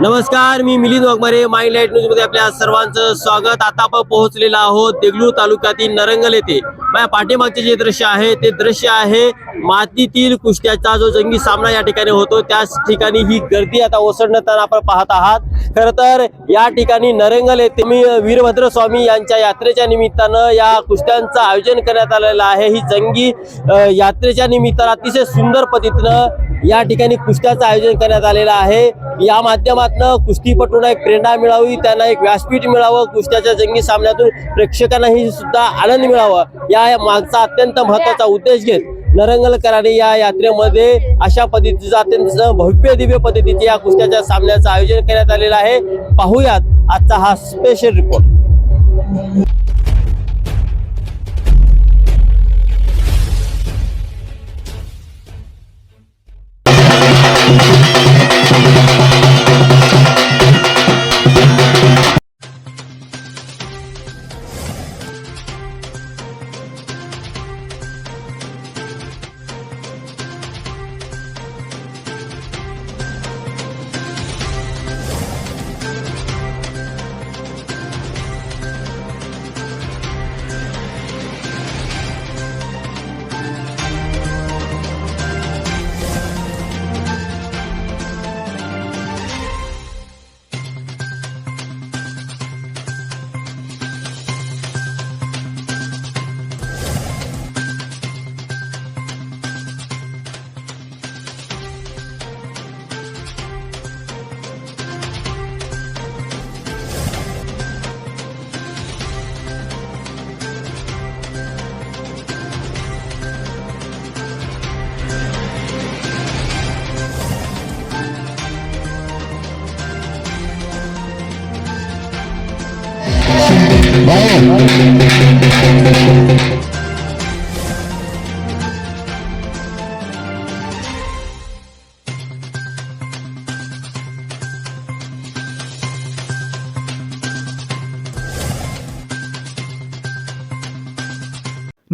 नमस्कार मी Milind Waghmare my light न्यूजमध्ये आपल्या सर्वांचं स्वागत. आता आपण पोहोचलेलो आहोत देगलूर तालुक्यातील नरंगल येथे. माझ्या पाठीमागचे जे दृश्य आहे ते दृश्य आहे मातीतील कुस्त्याचा जो जंगी सामना या ठिकाणी होतो. त्याच ठिकाणी ही गर्दी आता ओसंडताना आपण पाहत आहात. खर तर या ठिकाणी नरंगल येथे मी वीरभद्र स्वामी यांच्या यात्रेच्या निमित्तानं या कुस्त्यांचं आयोजन करण्यात आलेलं आहे. ही जंगी यात्रेच्या निमित्तानं अतिशय सुंदर पद्धतीनं या ठिकाणी कुस्त्याचं आयोजन करण्यात आलेलं आहे. या माध्यमातून कुस्तीपटूंना एक प्रेरणा मिळावी त्यांना एक व्यासपीठ मिळावं कुस्त्याच्या जंगी सामन्यातून प्रेक्षकांनाही सुद्धा आनंद मिळावा या मागचा अत्यंत महत्त्वाचा उद्देश घेत नरंगलकरांनी या यात्रेमध्ये अशा पद्धतीचं अत्यंत भव्य दिव्य पद्धतीचे या कुस्त्याच्या सामन्याचं आयोजन करण्यात आलेलं आहे. पाहूयात आजचा हा स्पेशल रिपोर्ट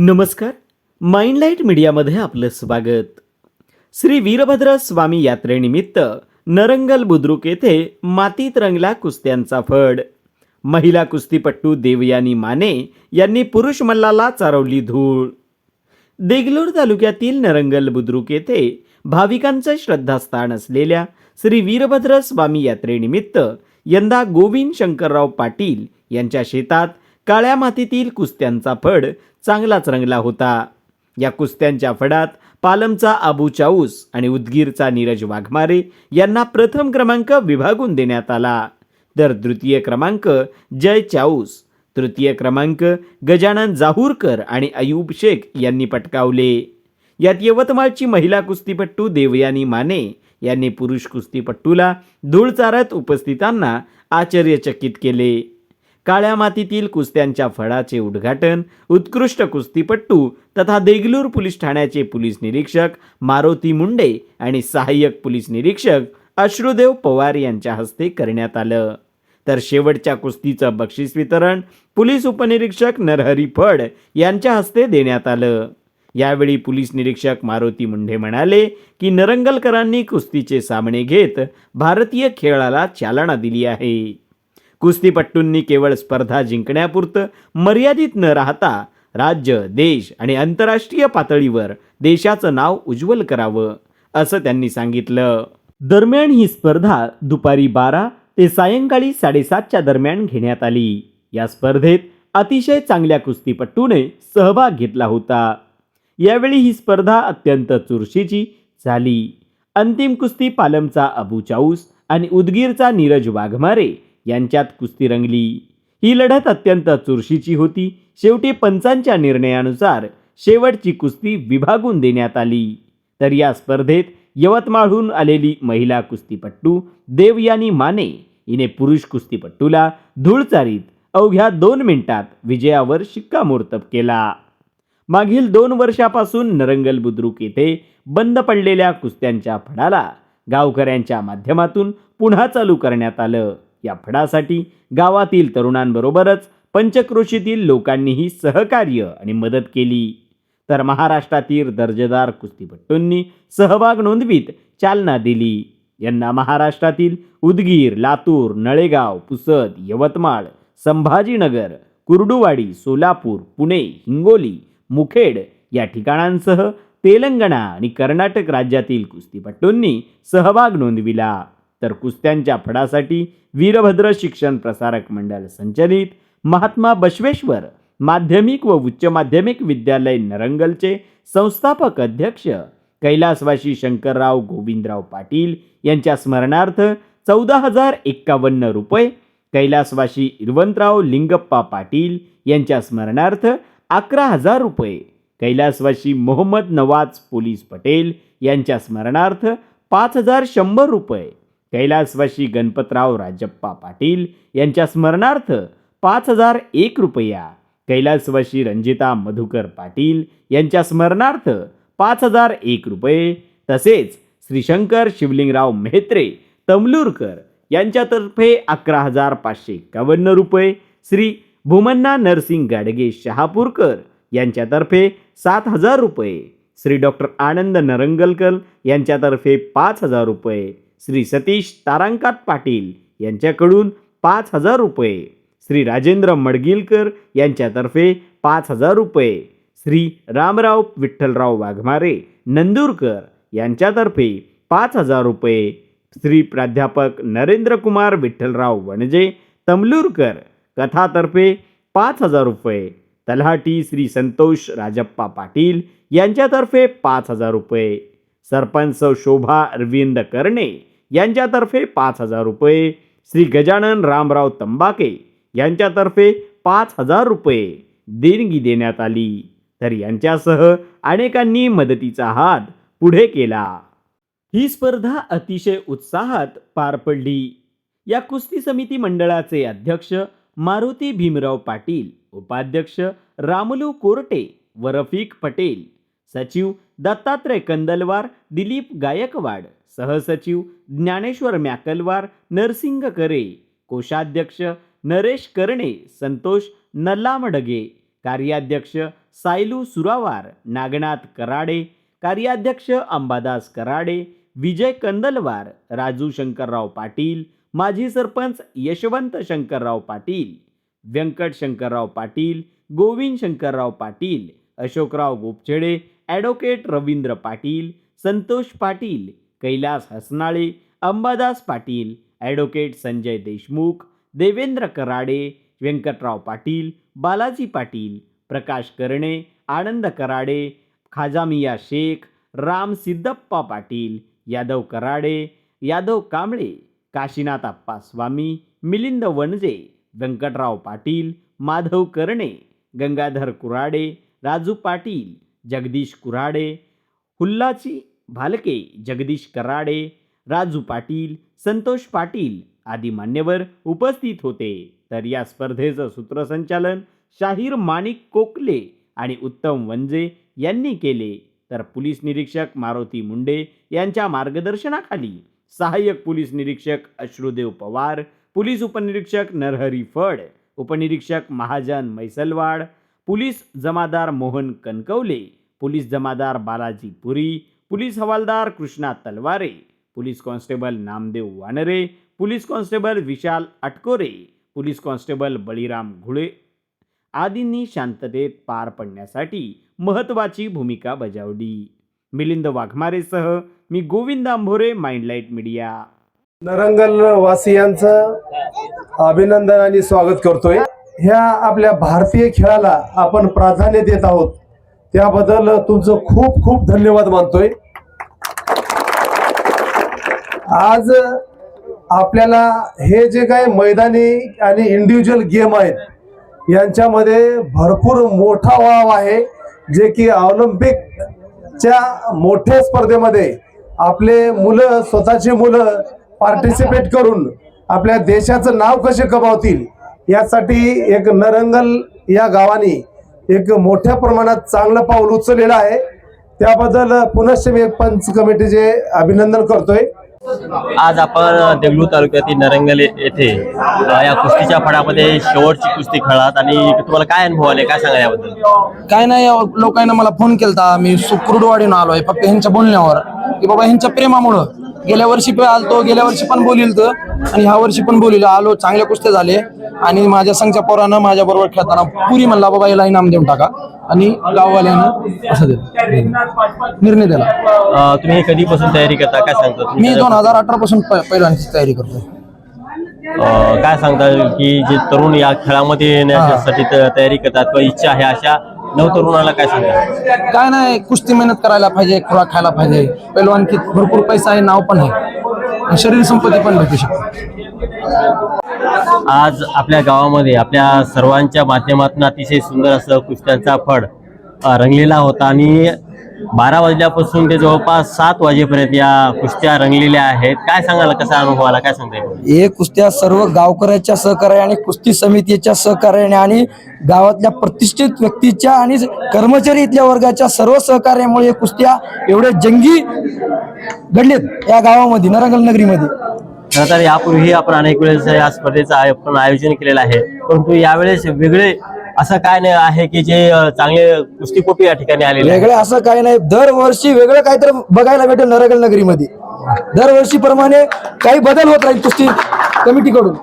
नमस्कार. माइंडलाईट मीडियामध्ये आपलं स्वागत. श्री वीरभद्र स्वामी यात्रेनिमित्त नरंगल बुद्रुक येथे मातीत रंगला कुस्त्यांचा फड. महिला कुस्तीपट्टू देवयानी माने यांनी पुरुष मल्लाला चारवली धूळ. देगलूर तालुक्यातील नरंगल बुद्रुक येथे भाविकांचं श्रद्धास्थान असलेल्या श्री वीरभद्र स्वामी यात्रेनिमित्त यंदा गोविंद शंकरराव पाटील यांच्या शेतात काळ्या मातीतील कुस्त्यांचा फड चांगलाच रंगला होता. या कुस्त्यांच्या फडात पालमचा आबू चाऊस आणि उदगीरचा नीरज वाघमारे यांना प्रथम क्रमांक विभागून देण्यात आला. तर द्वितीय क्रमांक जय चाऊस तृतीय क्रमांक गजानन जाहूरकर आणि अयूब शेख यांनी पटकावले. यात यवतमाळची महिला कुस्तीपट्टू देवयानी माने यांनी पुरुष कुस्तीपट्टूला धूळ चारत उपस्थितांना आश्चर्यचकित केले. काळ्या मातीतील कुस्त्यांच्या फळाचे उद्घाटन उत्कृष्ट कुस्तीपट्टू तथा देगलूर पोलीस ठाण्याचे पोलीस निरीक्षक मारुती मुंडे आणि सहाय्यक पोलीस निरीक्षक अश्रुदेव पवार यांच्या हस्ते करण्यात आलं. तर शेवटच्या कुस्तीचं बक्षीस वितरण पोलीस उपनिरीक्षक नरहरी फड यांच्या हस्ते देण्यात आलं. यावेळी पोलीस निरीक्षक मारुती मुंढे म्हणाले की नरंगलकरांनी कुस्तीचे सामने घेत भारतीय खेळाला चालना दिली आहे. कुस्तीपट्टूंनी केवळ स्पर्धा जिंकण्यापुरतं मर्यादित न राहता राज्य देश आणि आंतरराष्ट्रीय पातळीवर देशाचं नाव उज्ज्वल करावं असं त्यांनी सांगितलं. दरम्यान ही स्पर्धा दुपारी बारा ते सायंकाळी साडेसातच्या दरम्यान घेण्यात आली. या स्पर्धेत अतिशय चांगल्या कुस्तीपट्टूने सहभाग घेतला होता. यावेळी ही स्पर्धा अत्यंत चुरशीची झाली. अंतिम कुस्ती पालमचा अबू चाऊस आणि उदगीरचा नीरज वाघमारे यांच्यात कुस्ती रंगली. ही लढत अत्यंत चुरशीची होती. शेवटी पंचांच्या निर्णयानुसार शेवटची कुस्ती विभागून देण्यात आली. तर या स्पर्धेत यवतमाळहून आलेली महिला कुस्तीपट्टू देवयानी माने हिने पुरुष कुस्तीपट्टूला धूळचारीत अवघ्या दोन मिनिटात विजयावर शिक्कामोर्तब केला. मागील दोन वर्षापासून नरंगल बुद्रुक येथे बंद पडलेल्या कुस्त्यांच्या फडाला गावकऱ्यांच्या माध्यमातून पुन्हा चालू करण्यात आलं. या फडासाठी गावातील तरुणांबरोबरच पंचक्रोशीतील लोकांनीही सहकार्य आणि मदत केली. तर महाराष्ट्रातील दर्जेदार कुस्तीपट्टूंनी सहभाग नोंदवीत चालना दिली. यांना महाराष्ट्रातील उदगीर लातूर नळेगाव पुसद यवतमाळ संभाजीनगर कुर्डुवाडी सोलापूर पुणे हिंगोली मुखेड या ठिकाणांसह तेलंगणा आणि कर्नाटक राज्यातील कुस्तीपट्टूंनी सहभाग नोंदविला. तर कुस्त्यांच्या फडासाठी वीरभद्र शिक्षण प्रसारक मंडळ संचलित महात्मा बसवेश्वर माध्यमिक व उच्च माध्यमिक विद्यालय नरंगलचे संस्थापक अध्यक्ष कैलासवासी शंकरराव गोविंदराव पाटील यांच्या स्मरणार्थ चौदा हजार एक्कावन्न रुपये कैलासवासी इरवंतराव लिंगप्पा पाटील यांच्या स्मरणार्थ अकरा हजार रुपये कैलासवासी मोहम्मद नवाज पोलीस पटेल यांच्या स्मरणार्थ पाच हजार शंभर रुपये कैलासवासी गणपतराव राजप्पा पाटील यांच्या स्मरणार्थ पाच हजार एक रुपया. कैलासवासी रंजिता मधुकर पाटील यांच्या स्मरणार्थ पाच हजार एक रुपये. तसेच श्रीशंकर शिवलिंगराव मेहत्रे तमलूरकर यांच्यातर्फे अकरा हजार पाचशे एकावन्न रुपये. श्री भूमन्ना नरसिंग गाडगे शहापूरकर यांच्यातर्फे सात हजार रुपये. श्री डॉक्टर आनंद नरंगलकर यांच्यातर्फे पाच हजार रुपये. श्री सतीश तारांकात पाटील यांच्याकडून पाच हजार रुपये. श्री राजेंद्र मडगिलकर यांच्यातर्फे पाच हजार रुपये. श्री रामराव विठ्ठलराव वाघमारे नंदूरकर यांच्यातर्फे पाच हजार रुपये. श्री प्राध्यापक नरेंद्रकुमार विठ्ठलराव वणजे तमलूरकर कथातर्फे पाच हजार रुपये. तलाठी श्री संतोष राजप्पा पाटील यांच्यातर्फे पाच हजार रुपये. सरपंच शोभा अरविंद कर्णे यांच्यातर्फे पाच हजार रुपये. श्री गजानन रामराव तंबाके यांच्यातर्फे पाच हजार रुपये देणगी देण्यात आली. तर यांच्यासह अनेकांनी मदतीचा हात पुढे केला. ही स्पर्धा अतिशय उत्साहात पार पडली. या कुस्ती समिती मंडळाचे अध्यक्ष मारुती भीमराव पाटील उपाध्यक्ष रामलू कोरटे व रफिक पटेल सचिव दत्तात्रय कंदलवार दिलीप गायकवाड सहसचिव ज्ञानेश्वर मॅकलवार नरसिंग करे कोषाध्यक्ष नरेश कर्णे संतोष नल्लामडगे कार्याध्यक्ष सायलू सुरावार नागनाथ कराडे कार्याध्यक्ष अंबादास कराडे विजय कंदलवार राजू शंकरराव पाटील माजी सरपंच यशवंत शंकरराव पाटील व्यंकट शंकरराव पाटील गोविंद शंकरराव पाटील अशोकराव गोपछेडे ॲडव्होकेट रवींद्र पाटील संतोष पाटील कैलास हसनाळे अंबादास पाटील ॲडव्होकेट संजय देशमुख देवेंद्र कराडे व्यंकटराव पाटील बालाजी पाटील प्रकाश करणे आनंद कराडे खाजामिया शेख राम सिद्धप्पा पाटील यादव कराडे यादव कांबळे काशीनाथ आप्पा स्वामी मिलिंद वणजे व्यंकटराव पाटील माधव कर्णे गंगाधर कुराडे राजू पाटील जगदीश कुराडे हुल्लाची भालके जगदीश कराडे राजू पाटील संतोष पाटील आदी मान्यवर उपस्थित होते. तर या स्पर्धेचं सूत्रसंचालन शाहीर माणिक कोकले आणि उत्तम वंजे यांनी केले. तर पोलीस निरीक्षक मारुती मुंडे यांच्या मार्गदर्शनाखाली सहाय्यक पोलीस निरीक्षक अश्रुदेव पवार पोलीस उपनिरीक्षक नरहरी फड उपनिरीक्षक महाजन मैसलवाड पोलीस जमादार मोहन कणकवले पोलीस जमादार बालाजी पुरी पोलीस हवालदार Krishna Talware police constable Namdev Wanre police constable Vishal Atkore police constable Baliram Ghule आदींनी शांततेत पार पडण्यासाठी महत्त्वाची भूमिका बजावली. मिलिंद वाघमारेसह मी Govind Ambhore mind light media. Narangal वासियांचं अभिनंदन आणि स्वागत करतोय. ह्या आपल्या भारतीय खेळाला आपण प्राधान्य देत आहोत. त्याबद्दल तुमचं खूप खूप धन्यवाद मानतोय. आज आपल्याला हे जे काय मैदानी आणि इंडिव्हिज्युअल गेम आहेत यांच्यामध्ये भरपूर मोठा वाव आहे जे की ऑलिम्पिकच्या मोठ्या स्पर्धेमध्ये आपले मुलं स्वतःची मुलं पार्टिसिपेट करून आपल्या देशाचं नाव कसे कमावतील यासाठी एक नरंगल या गावाने एक मोठ्या प्रमाणात चांगलं पाऊल उचललेलं आहे. त्याबद्दल पुनश्च मी पंच कमिटीचे अभिनंदन करतोय. आज आपण देगलू तालुक्यातील नरंगल येथे या कुस्तीच्या फडामध्ये शेवटची कुस्ती खेळात आणि तुम्हाला काय अनुभव आले? काय सांगा याबद्दल? काय नाही लोकांना मला फोन केलता. मी सुकृडवाडीनं आलोय. फक्त ह्यांच्या बोलण्यावर. की बाबा ह्यांच्या प्रेमामुळं. गेल्या वर्षी पण आलतो गेल्या वर्षी पण बोलिल आणि ह्या वर्षी पण बोलिल. आलो चांगल्या कुस्त्या झाले. आणि माझ्या संघच्या पोरानं माझ्या बरोबर खेळताना पुरी म्हणला बाबा याला इनाम देऊन टाका. आणि गाववाल्यानं असं दिलं. निर्णय दिला. तुम्ही कधीपासून तयारी करता? काय सांगता मी दोन हजार अठरा पासून पहिल्यांची तयारी करतोय. अ, काय सांगता की जे तरुण या खेळामध्ये येण्यासाठी तयारी करतात किंवा इच्छा आहे अशा नवतरुणाला काय सांगता काय नाही कुस्ती मेहनत करायला पाहिजे खुराक खायला पाहिजे. पैलवानकी भरपूर पैसा आहे नाव पण आहे. आणि शरीर संपत्ती पण भेटू शकते. आज आपल्या गावामध्ये आपल्या सर्वांच्या माध्यमातून अतिशय सुंदर असं कुस्त्यांचा फड अ, रंगलेला होता. आणि बारा वाजल्यापासून ते जवळपास सात वाजेपर्यंत या कुस्त्या रंगलेल्या आहेत. काय सांगाल? कसा अनुभव आला? काय सांगता येईल? हे कुस्त्या सर्व गावकऱ्याच्या सहकार्य आणि कुस्ती समितीच्या सहकार्याने आणि गावातल्या प्रतिष्ठित व्यक्तीच्या आणि कर्मचारी इथल्या वर्गाच्या सर्व सहकार्यामुळे हे कुस्त्या एवढे जंगी घडलेत या गावामध्ये नरंगल नगरीमध्ये. खरं तर यापूर्वी आपण अनेक वेळेस या स्पर्धेचं आय- आपण आयोजन केलेलं आहे. परंतु यावेळेस वेगळे असं काय नाही आहे की जे चांगले कुस्तीपोटी या ठिकाणी आलेले आहेत? वेगळे असं काही नाही. दरवर्षी वेगळं काहीतरी बघायला भेटेल नरगल नगरीमध्ये. दरवर्षी प्रमाणे काही बदल होत राहील कुस्ती कमिटीकडून.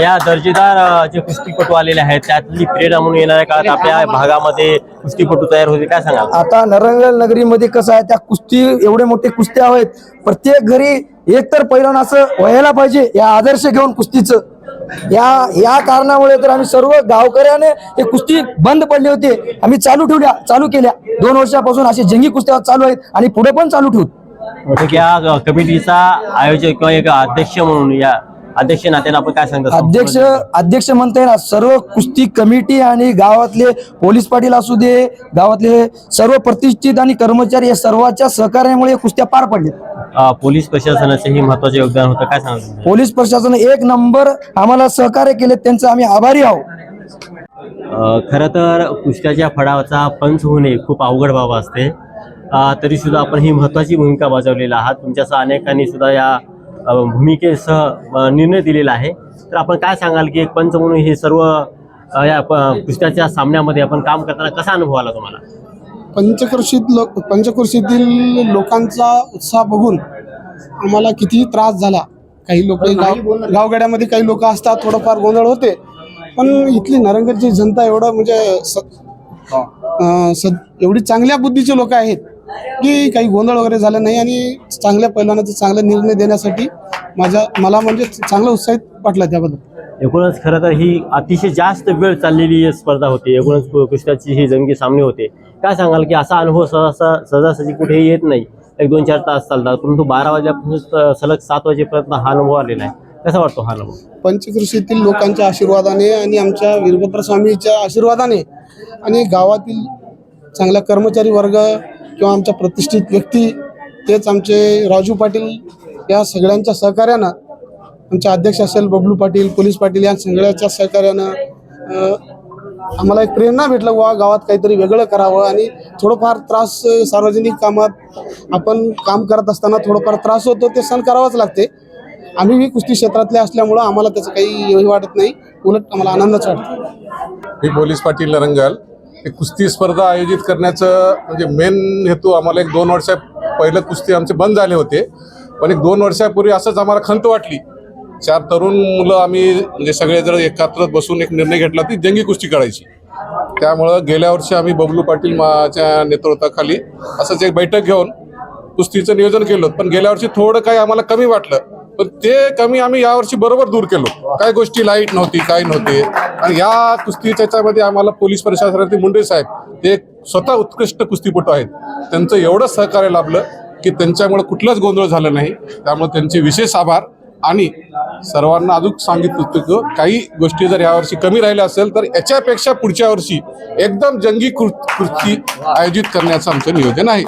या दर्जेदार अ, जे कुस्तीपटू आलेले आहेत त्यातली प्रेरणा म्हणून येणाऱ्या काळात आपल्या भागामध्ये कुस्तीपटू तयार होते काय सांगाल? आता नरंगल नगरीमध्ये कसं आहे त्या कुस्ती एवढे मोठे कुस्त्या आहेत. प्रत्येक घरी एक तर पहिलं असं व्हायला पाहिजे या आदर्श घेऊन कुस्तीचं. या या कारणामुळे तर आम्ही सर्व गावकऱ्याने हे कुस्ती बंद पडली होती. आम्ही चालू ठेवल्या चालू केल्या. दोन वर्षापासून असे जंगी कुस्त्या चालू आहेत आणि पुढे पण चालू ठेवू. म्हणजे या कमिटीचा आयोजक किंवा एक अध्यक्ष म्हणून या अध्यक्ष नात्याने आपण काय सांगता? अध्यक्ष अध्यक्ष म्हणता येणार सर्व कुस्ती कमिटी आणि गावातले पोलीस पाटील असू दे गावातले सर्व प्रतिष्ठित आणि कर्मचारी या सर्वांच्या सहकार्यामुळे कुस्त्या पार पडल्या. पोलीस प्रशासनाचंही महत्त्वाचे योगदान होतं. काय सांगाल पोलीस प्रशासन एक नंबर आम्हाला सहकार्य केले त्यांचं आम्ही आभारी आहोत. खरं तर कुस्त्याच्या फडाचा पंच होणे खूप अवघड बाब असते. तरी सुद्धा आपण ही महत्वाची भूमिका बजावलेला आहात. तुमच्यासह अनेकांनी सुद्धा या भूमिकेसह निर्णय दिलेला आहे. तर आपण काय सांगाल की एक पंच म्हणून हे सर्व या कुस्त्याच्या सामन्यामध्ये आपण काम करताना कसा अनुभव आला तुम्हाला? पंचकृषीत लोक पंचकृषीतील लोकांचा उत्साह बघून आम्हाला किती त्रास झाला काही लोक गाव गावगाड्यामध्ये काही लोक असतात थोडंफार गोंधळ होते. पण इथली नरंगरची जनता एवढं म्हणजे एवढी चांगल्या बुद्धीचे लोक आहेत की काही गोंधळ वगैरे झाला नाही आणि चांगल्या पैलवानाचा चांगला निर्णय देण्यासाठी माझ्या मला म्हणजे चांगलं उत्साहित वाटलं त्याबद्दल. एकूणच खरं तर ही अतिशय जास्त वेळ चाललेली स्पर्धा होती. एकूणच कु- कुस्त्याची ही जंगी सामने होते. काय सांगाल की असा अनुभव सहसा सहजासहजी कुठेही येत नाही. एक दोन चार तास चालतात परंतु बारा वाजल्यापासून सलग सात वाजेपर्यंत हा अनुभव आलेला आहे. कसा वाटतो हा अनुभव? पंचकृषीतील लोकांच्या आशीर्वादाने आणि आमच्या वीरभद्र स्वामीच्या आशीर्वादाने आणि गावातील चांगला कर्मचारी वर्ग किंवा आमच्या प्रतिष्ठित व्यक्ती तेच आमचे राजू पाटील या सगळ्यांच्या सहकार्यानं आमचे अध्यक्ष असेल बबलू पाटील पोलीस पाटील या सगळ्याच्या सहकार्यानं आम्हाला एक प्रेरणा भेटलं वा गावात काहीतरी वेगळं करावं आणि थोडंफार त्रास सार्वजनिक कामात आपण काम करत असताना थोडंफार त्रास होतो ते सहन करावंच लागते. आम्ही ही कुस्ती क्षेत्रातले असल्यामुळं आम्हाला त्याचं काही वाटत नाही. उलट आम्हाला आनंदच वाटतो. मी पोलीस पाटील रंगल. हे कुस्ती स्पर्धा आयोजित करण्याचं म्हणजे मेन हेतू आम्हाला एक दोन वर्षा पहिलं कुस्ती आमचे बंद झाले होते. पण एक दोन वर्षापूर्वी असंच आम्हाला खंत वाटली. चार तरुण मुलं आम्ही म्हणजे सगळे जर एकत्र बसून एक निर्णय घेतला ती जंगी कुस्ती करायची. त्यामुळं गेल्या वर्षी आम्ही बबलू पाटील माच्या नेतृत्वाखाली असंच एक बैठक घेऊन कुस्तीचं नियोजन केलं पण गेल्या वर्षी थोडं काही आम्हाला कमी वाटलं. पण ते कमी आम्ही यावर्षी बरोबर दूर केलो. काय गोष्टी लाइट नव्हती काय नव्हते. आणि या कुस्ती त्याच्यामध्ये आम्हाला पोलीस प्रशासनाचे मुंडे साहेब ते स्वतः उत्कृष्ट कुस्तीपटू आहेत. त्यांचं एवढं सहकार्य लाभलं की त्यांच्यामुळे कुठलाच गोंधळ झाला नाही. त्यामुळे त्यांचे विशेष आभार. आणि सर्वांना अजून सांगितलं होतं की काही गोष्टी जर यावर्षी कमी राहिल्या असेल तर याच्यापेक्षा पुढच्या वर्षी एकदम जंगी कृ- आयोजित करण्याचं आमचं नियोजन आहे.